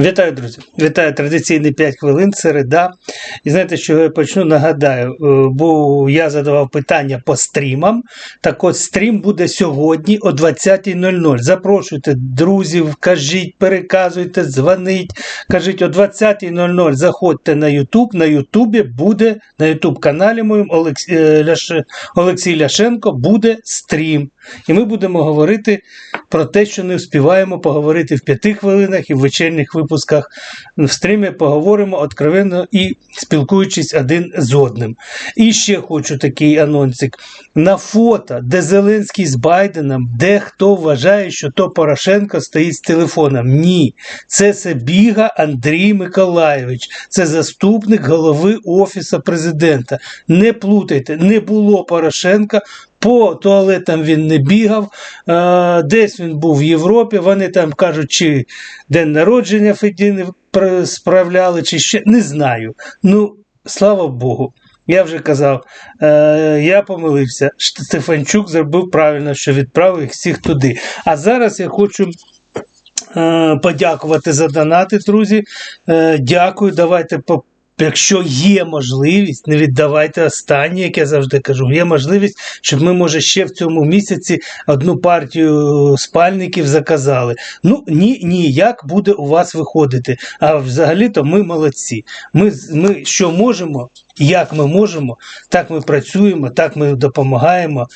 Вітаю, друзі! Вітаю традиційні 5 хвилин, середа. І знаєте, що я почну? Нагадаю, е, бо я задавав питання по стрімам. Так от стрім буде сьогодні о 20.00. Запрошуйте друзів, кажіть, переказуйте, дзвоніть. Кажіть, о 20.00 заходьте на YouTube. На Ютубі буде, на Ютуб каналі моєму Олекс... е, Ляш... Олексій Ляшенко буде стрім. І ми будемо говорити про те, що не вспіваємо поговорити в п'яти хвилинах і в вечірніх випусках в стрімі поговоримо откровенно і спілкуючись один з одним. І ще хочу такий анонсик. На фото, де Зеленський з Байденом, де хто вважає, що то Порошенко стоїть з телефоном. Ні, це Себіга Андрій Миколайович, це заступник голови Офісу президента. Не плутайте, не було Порошенка. По туалетам він не бігав, десь він був в Європі. Вони там кажуть, чи день народження Федіни справляли, чи ще не знаю. Ну, слава Богу. Я вже казав, е, я помилився. Стефанчук зробив правильно, що відправив їх всіх туди. А зараз я хочу е, подякувати за донати, друзі. Е, дякую. Давайте по. Якщо є можливість, не віддавайте останнє, як я завжди кажу. Є можливість, щоб ми, може, ще в цьому місяці одну партію спальників заказали. Ну ні, ні, буде у вас виходити. А взагалі-то ми молодці. Ми, ми що можемо, як ми можемо, так ми працюємо, так ми допомагаємо.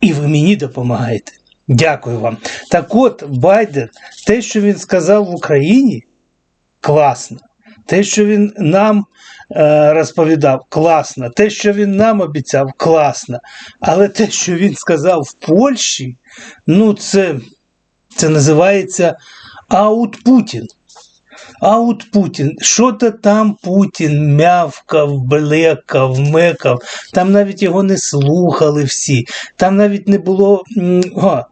І ви мені допомагаєте. Дякую вам. Так от, Байден, те, що він сказав в Україні, класно. Те, що він нам е, розповідав, класно. Те, що він нам обіцяв, класно. Але те, що він сказав в Польщі, ну це, це називається аут Путін. Аут Путін. Що то там Путін мявкав, блекав, мекав. Там навіть його не слухали всі. Там навіть не було, а,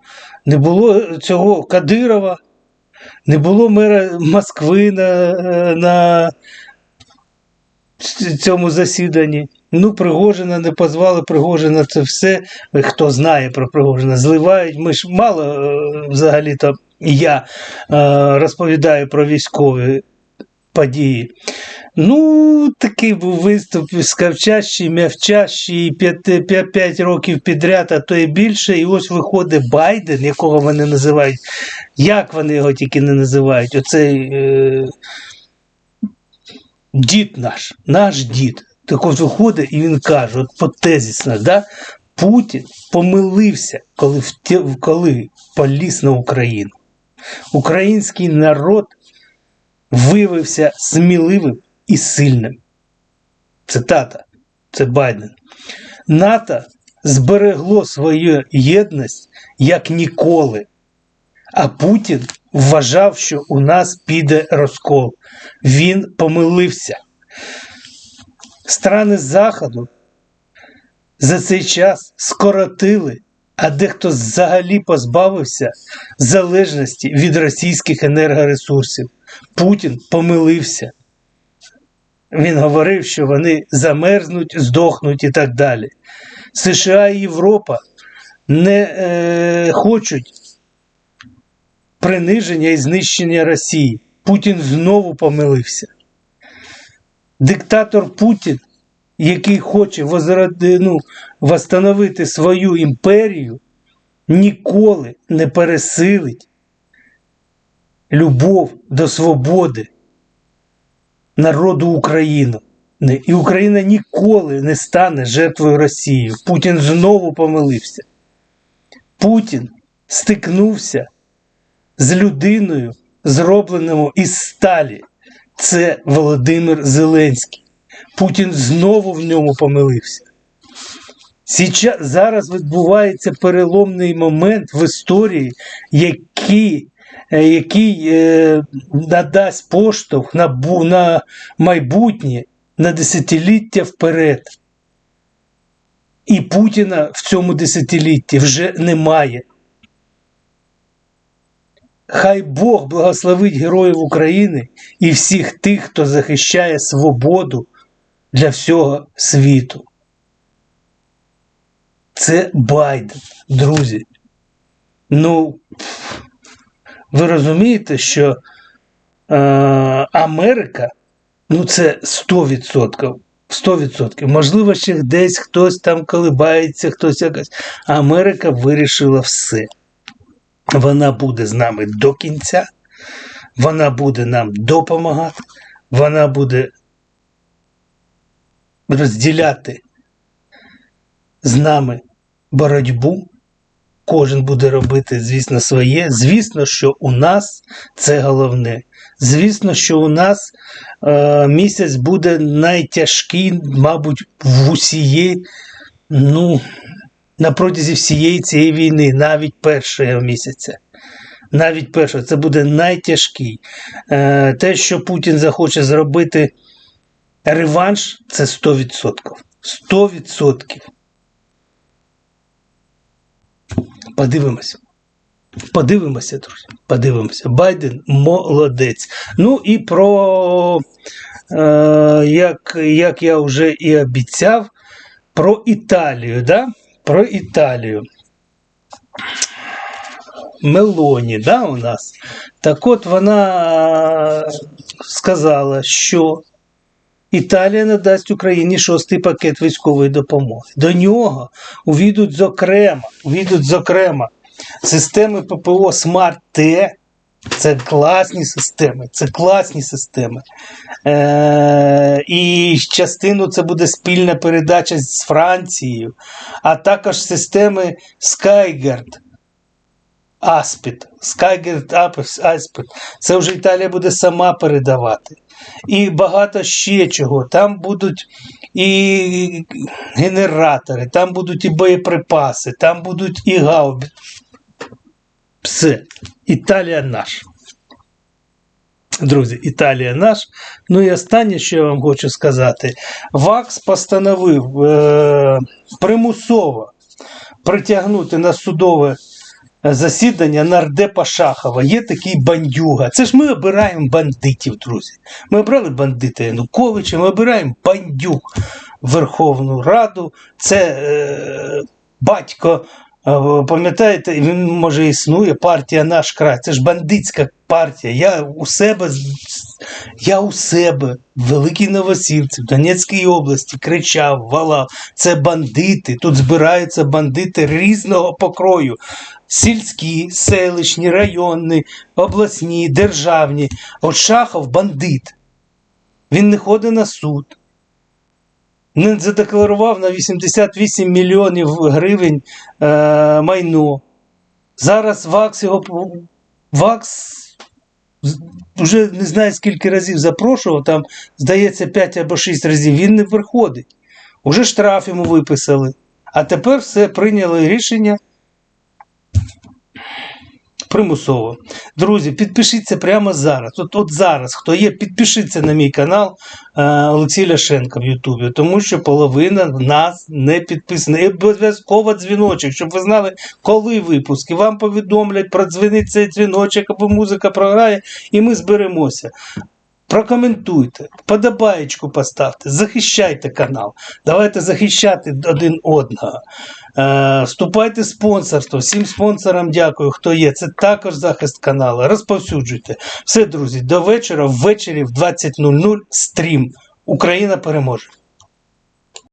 не було цього Кадирова. Не було мера Москви на, на цьому засіданні. Ну, Пригожина не позвали Пригожина, це все. Хто знає про Пригожина, зливають. Ми ж мало е, взагалі-то я е, розповідаю про військові події. Ну, такий був виступ скавчащий, м'явчащий, 5, 5 років підряд, а то і більше. І ось виходить Байден, якого вони називають. Як вони його тільки не називають? Оцей е, дід наш, наш дід. Так от виходить і він каже: от по тезісно, да? Путін помилився, коли, втє- коли поліз на Україну. Український народ виявився сміливим і сильним. Цитата. Це Байден. НАТО зберегло свою єдність як ніколи. А Путін вважав, що у нас піде розкол. Він помилився. Страни Заходу за цей час скоротили, а дехто взагалі позбавився залежності від російських енергоресурсів. Путін помилився. Він говорив, що вони замерзнуть, здохнуть і так далі. США і Європа не е, хочуть приниження і знищення Росії. Путін знову помилився. Диктатор Путін, який хоче возроди, ну, восстановити свою імперію, ніколи не пересилить любов до свободи народу України. І Україна ніколи не стане жертвою Росії. Путін знову помилився. Путін стикнувся з людиною, зробленою із сталі. Це Володимир Зеленський. Путін знову в ньому помилився. Зараз відбувається переломний момент в історії, який, який е, надасть поштовх на, на майбутнє на десятиліття вперед. І Путіна в цьому десятилітті вже немає. Хай Бог благословить героїв України і всіх тих, хто захищає свободу для всього світу. Це Байден, друзі. Ну, ви розумієте, що е, Америка, ну це 100%. 100%. Можливо, ще десь хтось там колибається, хтось якось. Америка вирішила все. Вона буде з нами до кінця, вона буде нам допомагати, вона буде розділяти з нами боротьбу. Кожен буде робити, звісно, своє. Звісно, що у нас це головне. Звісно, що у нас е, місяць буде найтяжкий, мабуть, в усієї, ну, на протязі всієї цієї війни, навіть першого місяця. Навіть першого, це буде найтяжкий. Е, те, що Путін захоче зробити реванш, це 100%. 100%. Подивимося. Подивимося, друзі. Подивимося. Байден молодець. Ну і про, е, як, як я вже і обіцяв, про Італію. Да? Про Італію. Мелоні, да, у нас. Так от вона сказала, що Італія надасть Україні шостий пакет військової допомоги. До нього увійдуть зокрема, увійдуть зокрема системи ППО Смарт Т. Це класні системи, це класні системи. Е, і частину це буде спільна передача з Францією, а також системи Skyguard. Аспід, Skyguard Аспід. Це вже Італія буде сама передавати. І багато ще чого. Там будуть і генератори, там будуть і боєприпаси, там будуть і гаубі. Все. Італія наш. Друзі, Італія наш. Ну і останнє, що я вам хочу сказати: ВАКС постановив е- примусово притягнути на судове засідання нардепа Шахова. Є такий бандюга. Це ж ми обираємо бандитів, друзі. Ми обрали бандита Януковича, ми обираємо бандюг Верховну Раду. Це е, батько. е, Пам'ятаєте, він може існує партія наш край. Це ж бандитська партія. Я у себе я у себе в Великій Новосілці, в Донецькій області кричав, валав. Це бандити. Тут збираються бандити різного покрою. Сільські, селищні, районні, обласні, державні. От Шахов бандит. Він не ходить на суд. Не задекларував на 88 мільйонів гривень е, майно. Зараз ВАКС його ВАКС вже не знаю скільки разів запрошував, там, здається, 5 або 6 разів. Він не приходить. Уже штраф йому виписали. А тепер все прийняли рішення примусово. Друзі, підпишіться прямо зараз. От от зараз, хто є, підпишіться на мій канал е, Олексій Ляшенко в Ютубі, тому що половина нас не підписана. І обов'язково дзвіночок, щоб ви знали, коли випуски. Вам повідомлять, продзвонить цей дзвіночок, або музика програє, і ми зберемося. Прокоментуйте, подобаєчку поставте, захищайте канал. Давайте захищати один одного. Е, Вступайте в спонсорство. Всім спонсорам дякую, хто є. Це також захист каналу. Розповсюджуйте. Все, друзі, до вечора, ввечері в 20.00 стрім. Україна переможе.